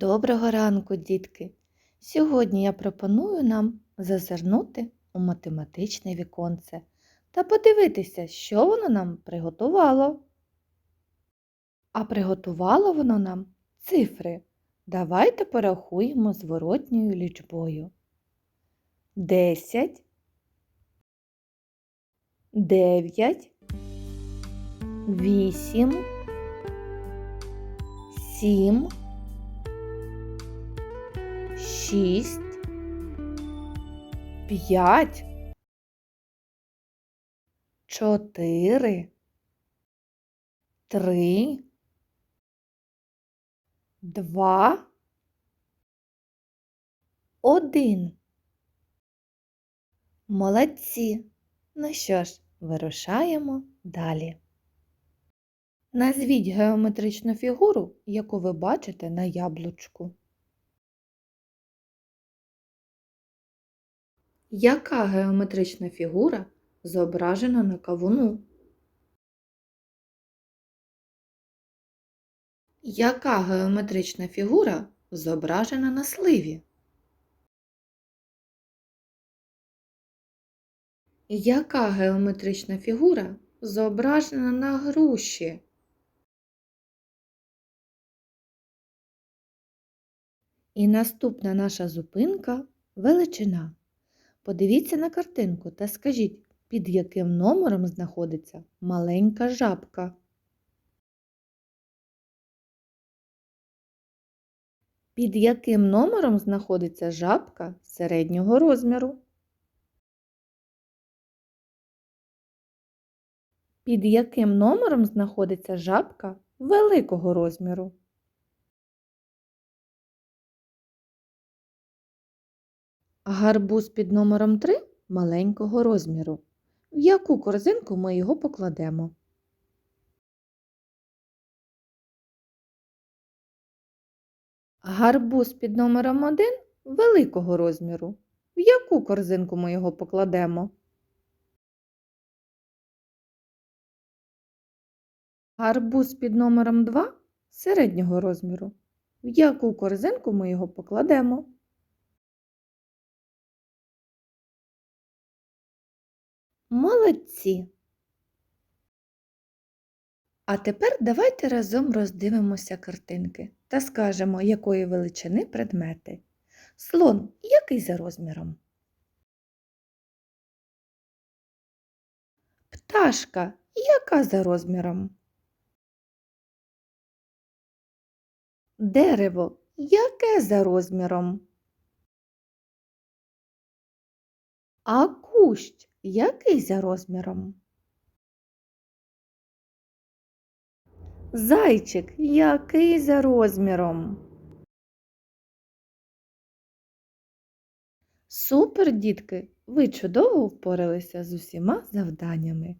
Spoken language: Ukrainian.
Доброго ранку, дітки! Сьогодні я пропоную нам зазирнути у математичне віконце та подивитися, що воно нам приготувало. А приготувало воно нам цифри. Давайте порахуємо зворотньою лічбою. Десять, дев'ять, вісім, сім шість, п'ять, чотири, три, два, один. Молодці. Ну що ж, вирушаємо далі. Назвіть геометричну фігуру, яку ви бачите на яблучку. Яка геометрична фігура зображена на кавуну? Яка геометрична фігура зображена на сливі? Яка геометрична фігура зображена на груші? І наступна наша зупинка величина. Подивіться на картинку та скажіть, під яким номером знаходиться маленька жабка. Під яким номером знаходиться жабка середнього розміру? Під яким номером знаходиться жабка великого розміру? Гарбуз під номером 3 маленького розміру. В яку корзинку ми його покладемо? Гарбуз під номером 1 великого розміру. В яку корзинку ми його покладемо? Гарбуз під номером 2 середнього розміру. В яку корзинку ми його покладемо? Молодці! А тепер давайте разом роздивимося картинки та скажемо, якої величини предмети. Слон який за розміром? Пташка яка за розміром? Дерево яке за розміром? А кущ який за розміром? Зайчик який за розміром? Супер, дітки! Ви чудово впоралися з усіма завданнями.